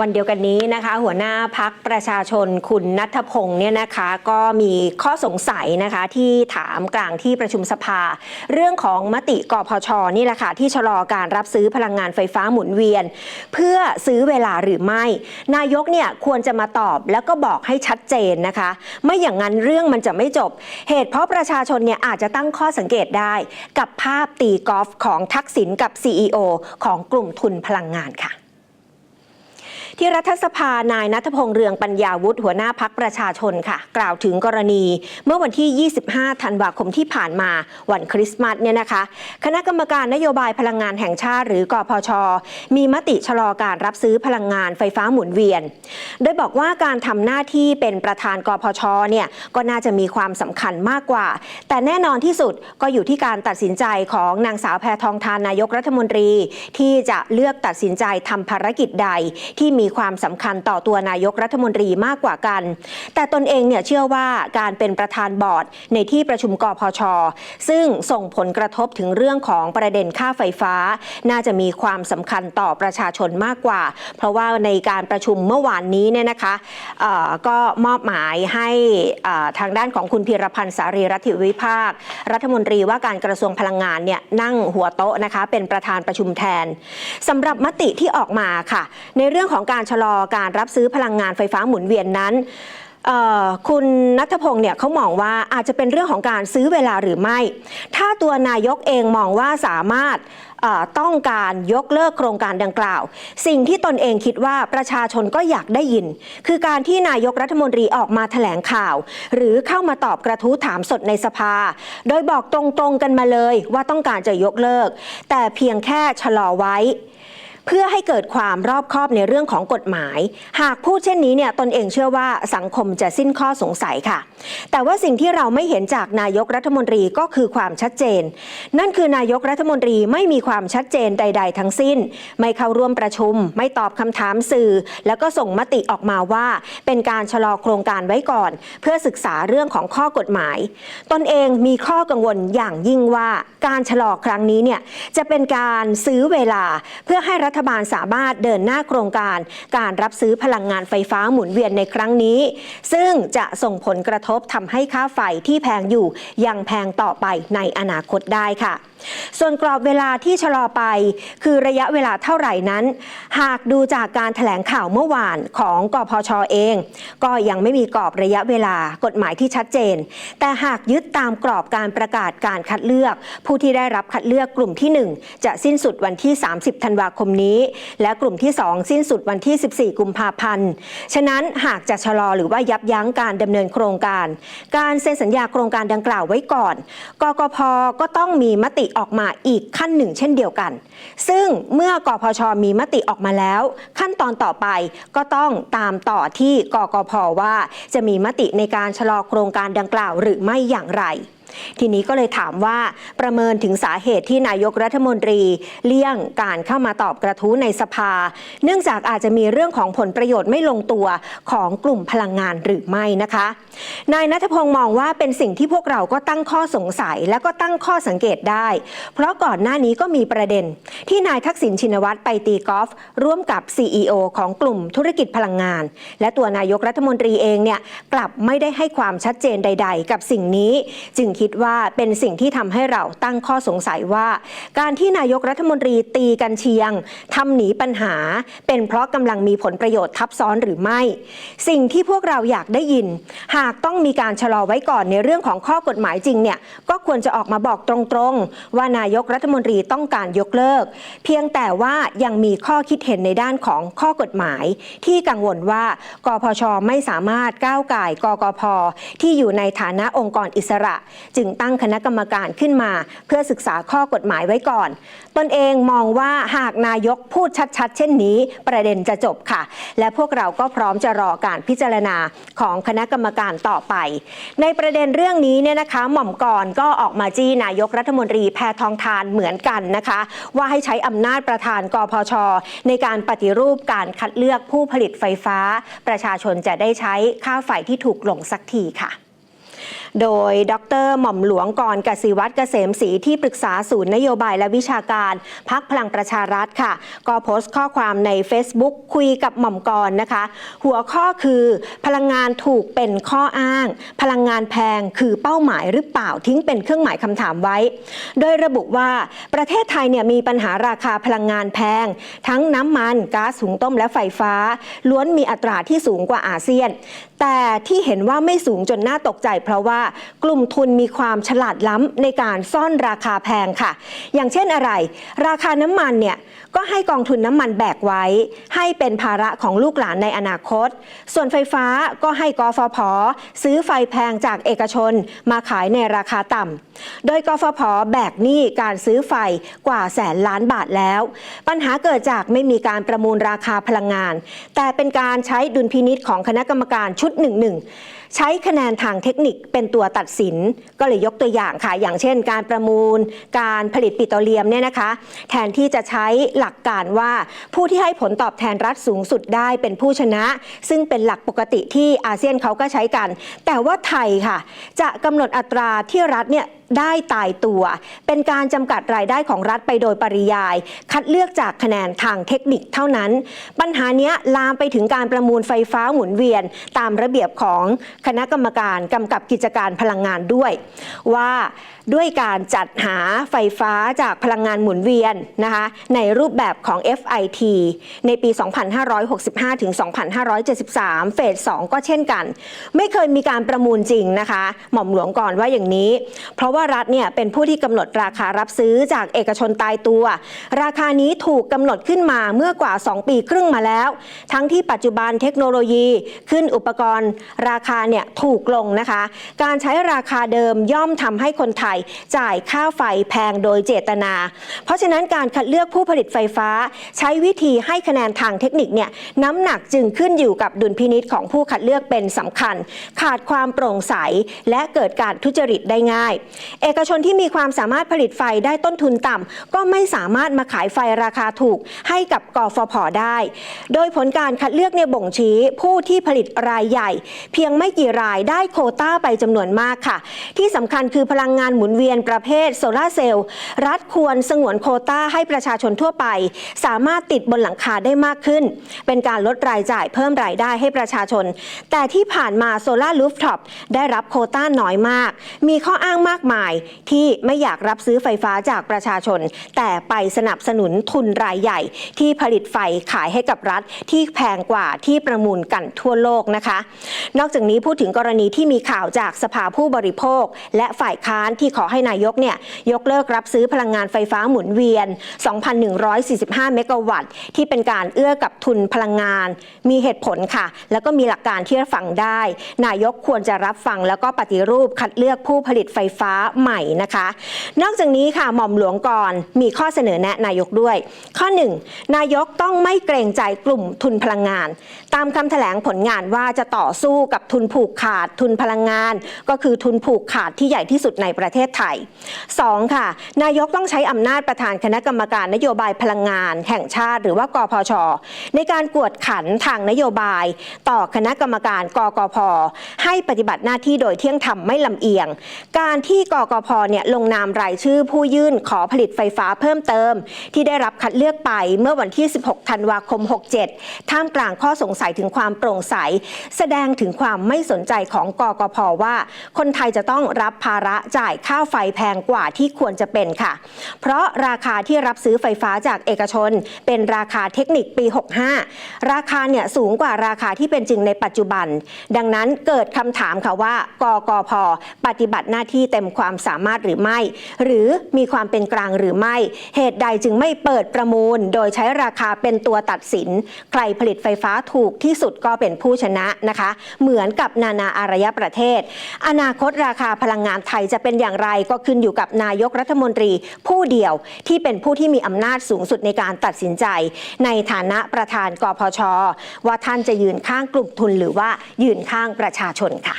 วันเดียวกันนี้นะคะ หัวหน้าพักประชาชนคุณนัทพงศ์เนี่ยนะคะ ก็มีข้อสงสัยนะคะที่ถามกลางที่ประชุมสภา เรื่องของมติกพชนี่แหละค่ะที่ชะลอการรับซื้อพลังงานไฟฟ้าหมุนเวียน เพื่อซื้อเวลาหรือไม่ นายกเนี่ยควรจะมาตอบแล้วก็บอกให้ชัดเจนนะคะ ไม่อย่างนั้นเรื่องมันจะไม่จบ เหตุเพราะประชาชนเนี่ยอาจจะตั้งข้อสังเกตได้ กับภาพตีกอล์ฟของทักษิณกับ CEO ของกลุ่มทุนพลังงานค่ะ ที่รัฐสภานายนัทพงษ์เรืองปัญญาวุฒิหัวหน้าพักประชาชนค่ะ กล่าวถึงกรณี เมื่อวันที่ 25 ธันวาคมที่ผ่านมาวันคริสต์มาสเนี่ยนะคะ คณะกรรมการนโยบายพลังงานแห่งชาติ หรือกพช มีมติชะลอการรับซื้อพลังงานไฟฟ้าหมุนเวียน โดยบอกว่าการทำหน้าที่เป็นประธานกพชเนี่ยก็น่าจะมีความสำคัญมากกว่า แต่แน่นอนที่สุดก็อยู่ที่การตัดสินใจของนางสาวแพทองทานนายกรัฐมนตรี ที่จะเลือกตัดสินใจทำภารกิจใดที่มีีความสำคัญต่อตัวนายกรัฐมนตรีมากกว่ากัน แต่ตนเองเนี่ยเชื่อว่าการเป็นประธานบอร์ดในที่ประชุมกพช ซึ่งส่งผลกระทบถึงเรื่องของประเด็นค่าไฟฟ้า น่าจะมีความสำคัญต่อประชาชนมากกว่า เพราะว่าในการประชุมเมื่อวานนี้เนี่ยนะคะก็มอบหมายให้ทางด้านของคุณพีรพันธ์สารีรัฐิวิภาค รัฐมนตรีว่าการกระทรวงพลังงานเนี่ยนั่งหัวโต๊ะนะคะเป็นประธานประชุมแทนสำหรับมติที่ออกมาค่ะ ในเรื่องของการชะลอการรับซื้อพลังงานไฟฟ้าหมุนเวียนนั้นคุณนัทพงศ์เนี่ยเขามองว่าอาจจะเป็นเรื่องของการซื้อเวลาหรือไม่ ถ้าตัวนายกเองมองว่าสามารถต้องการยกเลิกโครงการดังกล่าว สิ่งที่ตนเองคิดว่าประชาชนก็อยากได้ยิน คือการที่นายกรัฐมนตรีออกมาแถลงข่าว หรือเข้ามาตอบกระทู้ถามสดในสภา โดยบอกตรงๆกันมาเลยว่าต้องการจะยกเลิก แต่เพียงแค่ชะลอไว้ เพื่อให้เกิดความรอบคอบในเรื่องของกฎหมาย หากพูดเช่นนี้เนี่ยตนเองเชื่อว่าสังคมจะสิ้นข้อสงสัยค่ะ แต่ว่าสิ่งที่เราไม่เห็นจากนายกรัฐมนตรีก็คือความชัดเจน นั่นคือนายกรัฐมนตรีไม่มีความชัดเจนใด ๆ ทั้งสิ้น ไม่เข้าร่วมประชุม ไม่ตอบคำถามสื่อ แล้วก็ส่งมติออกมาว่า เป็นการชะลอโครงการไว้ก่อน เพื่อศึกษาเรื่องของข้อกฎหมาย ตนเองมีข้อกังวลอย่างยิ่งว่าการชะลอครั้งนี้เนี่ยจะเป็นการซื้อเวลาเพื่อให้รัฐบาลสามารถเดินหน้าโครงการ การรับซื้อพลังงานไฟฟ้าหมุนเวียนในครั้งนี้ ซึ่งจะส่งผลกระทบทำให้ค่าไฟที่แพงอยู่ยังแพงต่อไปในอนาคตได้ค่ะ ส่วนกรอบเวลาที่ชะลอไปคือระยะเวลาเท่าไหร่นั้น หากดูจากการถแถลงข่าวเมื่อวานของกพชเอง ก็ยังไม่มีกรอบระยะเวลากฎหมายที่ชัดเจน แต่หากยึดตามกรอบการประกาศการคัดเลือก ผู้ที่ได้รับคัดเลือกกลุ่มที่ 1 จะสิ้นสุดวันที่ 30 ธันวาคมนี้ และกลุ่มที่ 2 สิ้นสุดวันที่ 14 กุมภาพันธ์ ฉะนั้นหากจะชะลอหรือว่ายับยั้งการดำเนินโครงการ การเซ็นสัญญาโครงการดังกล่าวไว้ก่อน กกพก็ต้องมีมติออกมาอีกขั้นหนึ่งเช่นเดียวกัน ซึ่งเมื่อกพชมีมติออกมาแล้ว ขั้นตอนต่อไปก็ต้องตามต่อที่กกพว่า จะมีมติในการชะลอโครงการดังกล่าวหรือไม่อย่างไร ทีนี้ก็เลยถามว่าประเมินถึงสาเหตุที่นายกรัฐมนตรีเลี่ยงการเข้ามาตอบกระทู้ในสภา เนื่องจากอาจจะมีเรื่องของผลประโยชน์ไม่ลงตัวของกลุ่มพลังงานหรือไม่นะคะ นายนัทพงศ์มองว่าเป็นสิ่งที่พวกเราก็ตั้งข้อสงสัยและก็ตั้งข้อสังเกตได้ เพราะก่อนหน้านี้ก็มีประเด็น ที่นายทักษิณชินวัตรไปตีกอล์ฟร่วมกับ CEO ของกลุ่มธุรกิจพลังงาน และตัวนายกรัฐมนตรีเองเนี่ยกลับไม่ได้ให้ความชัดเจนใด ๆ กับสิ่งนี้ จึงคิดว่าเป็นสิ่งที่ทำให้เราตั้งข้อสงสัยว่า การที่นายกรัฐมนตรีตีกันเชียงทำหนีปัญหา เป็นเพราะกำลังมีผลประโยชน์ทับซ้อนหรือไม่ สิ่งที่พวกเราอยากได้ยิน หากต้องมีการชะลอไว้ก่อนในเรื่องของข้อกฎหมายจริงเนี่ยก็ควรจะออกมาบอกตรงๆ ว่านายกรัฐมนตรีต้องการยกเลิก เพียงแต่ว่ายังมีข้อคิดเห็นในด้านของข้อกฎหมาย ที่กังวลว่ากพชไม่สามารถก้าวไก่กกพที่อยู่ในฐานะองค์กรอิสระจึงตั้งคณะกรรมการขึ้นมา เพื่อศึกษาข้อกฎหมายไว้ก่อน ตนเองมองว่าหากนายกพูดชัดๆ เช่นนี้ ประเด็นจะจบค่ะ และพวกเราก็พร้อมจะรอการพิจารณาของคณะกรรมการต่อไป ในประเด็นเรื่องนี้เนี่ยนะคะหม่อมกรก็ออกมาจี้นายกรัฐมนตรีแพทองทานเหมือนกันนะคะ ว่าให้ใช้อำนาจประธานกพช ในการปฏิรูปการคัดเลือกผู้ผลิตไฟฟ้า ประชาชนจะได้ใช้ค่าไฟที่ถูกลงสักทีค่ะ โดยดรหม่อมหลวงกรกสิวัตรเกษมศรีที่ปรึกษาศูนย์นโยบายและวิชาการพักพลังประชารัฐค่ะ ก็โพสต์ข้อความใน Facebook คุยกับหม่อมกรนะคะ หัวข้อคือพลังงานถูกเป็นข้ออ้าง พลังงานแพงคือเป้าหมายหรือเปล่าทิ้งเป็นเครื่องหมายคำถามไว้ โดยระบุว่าประเทศไทยเนี่ยมีปัญหาราคาพลังงานแพง ทั้งน้ำมันก๊าซหุงต้มและไฟฟ้า ล้วนมีอัตราที่สูงกว่าอาเซียน แต่ที่เห็นว่าไม่สูงจนน่าตกใจ เพราะว่ากลุ่มทุนมีความฉลาดล้ำในการซ่อนราคาแพงค่ะ อย่างเช่นอะไร ราคาน้ำมันเนี่ยก็ให้กองทุนน้ำมันแบกไว้ ให้เป็นภาระของลูกหลานในอนาคต ส่วนไฟฟ้าก็ให้กฟผ ซื้อไฟแพงจากเอกชนมาขายในราคาต่ำ โดยกฟผ แบกหนี้การซื้อไฟกว่าแสนล้านบาทแล้ว ปัญหาเกิดจากไม่มีการประมูลราคาพลังงาน แต่เป็นการใช้ดุลพินิษของคณะกรรมการชุดหนึ่งหนึ่ง ใช้คะแนนทางเทคนิคเป็นตัวตัดสิน ก็เลยยกตัวอย่างค่ะ อย่างเช่น การประมูล การผลิตปิโตรเลียมเนี่ยนะคะ แทนที่จะใช้หลักการว่าผู้ที่ให้ผลตอบแทนรัฐสูงสุดได้เป็นผู้ชนะ ซึ่งเป็นหลักปกติที่อาเซียนเขาก็ใช้กัน แต่ว่าไทยค่ะ จะกำหนดอัตราที่รัฐเนี่ยได้ตายตัว เป็นการจำกัดรายได้ของรัฐไปโดยปริยาย คัดเลือกจากคะแนนทางเทคนิคเท่านั้น ปัญหาเนี้ยลามไปถึงการประมูลไฟฟ้าหมุนเวียน ตามระเบียบของคณะกรรมการกำกับกิจการพลังงานด้วย ว่าด้วยการจัดหาไฟฟ้าจากพลังงานหมุนเวียนนะคะในรูปแบบของ FIT ในปี 2565 ถึง 2573 เฟส 2 ก็เช่นกัน ไม่เคยมีการประมูลจริงนะคะ หม่อมหลวงก่อนว่าอย่างนี้ เพราะว่ารัฐเนี่ยเป็นผู้ที่กำหนดราคารับซื้อจากเอกชนตายตัว ราคานี้ถูกกำหนดขึ้นมาเมื่อกว่า 2 ปีครึ่งมาแล้ว ทั้งที่ปัจจุบันเทคโนโลยีขึ้นอุปกรณ์ราคาเนี่ยถูกลงนะคะ การใช้ราคาเดิมย่อมทำให้คนไทยจ่ายค่าไฟแพงโดยเจตนา เพราะฉะนั้นการคัดเลือกผู้ผลิตไฟฟ้า ใช้วิธีให้คะแนนทางเทคนิคเนี่ยน้ำหนักจึงขึ้นอยู่กับดุลพินิษของผู้คัดเลือกเป็นสำคัญ ขาดความโปร่งใสและเกิดการทุจริตได้ง่าย เอกชนที่มีความสามารถผลิตไฟได้ต้นทุนต่ำก็ไม่สามารถมาขายไฟราคาถูกให้กับกฟผได้ โดยผลการคัดเลือกเนี่ยบ่งชี้ผู้ที่ผลิตรายใหญ่ เพียงไม่กี่รายได้โคต้าไปจำนวนมากค่ะ ที่สำคัญคือพลังงานหมุนเวียนประเภทโซลาเซลล์รัฐควรสงวนโคต้าให้ประชาชนทั่วไป สามารถติดบนหลังคาได้มากขึ้น เป็นการลดรายจ่ายเพิ่มรายได้ให้ประชาชน แต่ที่ผ่านมาโซลาร์ลูฟท็อปได้รับโคต้าน้อยมาก มีข้ออ้างมากมายที่ไม่อยากรับซื้อไฟฟ้าจากประชาชน แต่ไปสนับสนุนทุนรายใหญ่ ที่ผลิตไฟขายให้กับรัฐที่แพงกว่าที่ประมูลกันทั่วโลกนะคะ นอกจากนี้พูดถึงกรณีที่มีข่าวจากสภาผู้บริโภค และฝ่ายค้านที่ขอให้นายกเนี่ยยกเลิกรับซื้อพลังงานไฟฟ้าหมุนเวียน 2,145 เมกะวัตต์ ที่เป็นการเอื้อกับทุนพลังงาน มีเหตุผลค่ะ แล้วก็มีหลักการที่ฟังได้ นายกควรจะรับฟังแล้วก็ปฏิรูปคัดเลือกผู้ผลิตไฟฟ้าใหม่นะคะ นอกจากนี้ค่ะหม่อมหลวงก่อนมีข้อเสนอแนะนายกด้วย ข้อ 1 นายกต้องไม่เกรงใจกลุ่มทุนพลังงาน ตามคำแถลงผลงานว่าจะต่อสู้กับทุนผูกขาดทุนพลังงาน ก็คือทุนผูกขาดที่ใหญ่ที่สุดในประเทศไทย 2. ค่ะ นายกต้องใช้อำนาจประธานคณะกรรมการนโยบายพลังงานแห่งชาติ หรือว่ากพช ในการกวดขันทางนโยบาย ต่อคณะกรรมการกกพให้ปฏิบัติหน้าที่โดยเที่ยงธรรมไม่ลำเอียง การที่กกพเนี่ยลงนามรายชื่อผู้ยื่นขอผลิตไฟฟ้าเพิ่มเติม ที่ได้รับคัดเลือกไปเมื่อวันที่ 16 ธันวาคม 67 ท่ามกลางข้อสงสัยถึงความโปร่งใส แสดงถึงความไม่สนใจของกกพว่า คนไทยจะต้องรับภาระจ่ายค่าไฟแพงกว่าที่ควรจะเป็นค่ะ เพราะราคาที่รับซื้อไฟฟ้าจากเอกชน เป็นราคาเทคนิคปี 65 ราคาเนี่ยสูงกว่าราคาที่เป็นจริงในปัจจุบัน ดังนั้นเกิดคำถามค่ะว่ากกพปฏิบัติหน้าที่เต็มความสามารถหรือไม่ หรือมีความเป็นกลางหรือไม่ เหตุใดจึงไม่เปิดประมูล โดยใช้ราคาเป็นตัวตัดสิน ใครผลิตไฟฟ้าถูกที่สุดก็เป็นผู้ชนะนะคะ เหมือนกับนานาอารยประเทศ อนาคตราคาพลังงานไทยจะเป็นอย่างไรก็ขึ้นอยู่กับนายกรัฐมนตรีผู้เดียวที่เป็นผู้ที่มีอำนาจสูงสุดในการตัดสินใจ ในฐานะประธานกพช ว่าท่านจะยืนข้างกลุ่มทุนหรือว่ายืนข้างประชาชนค่ะ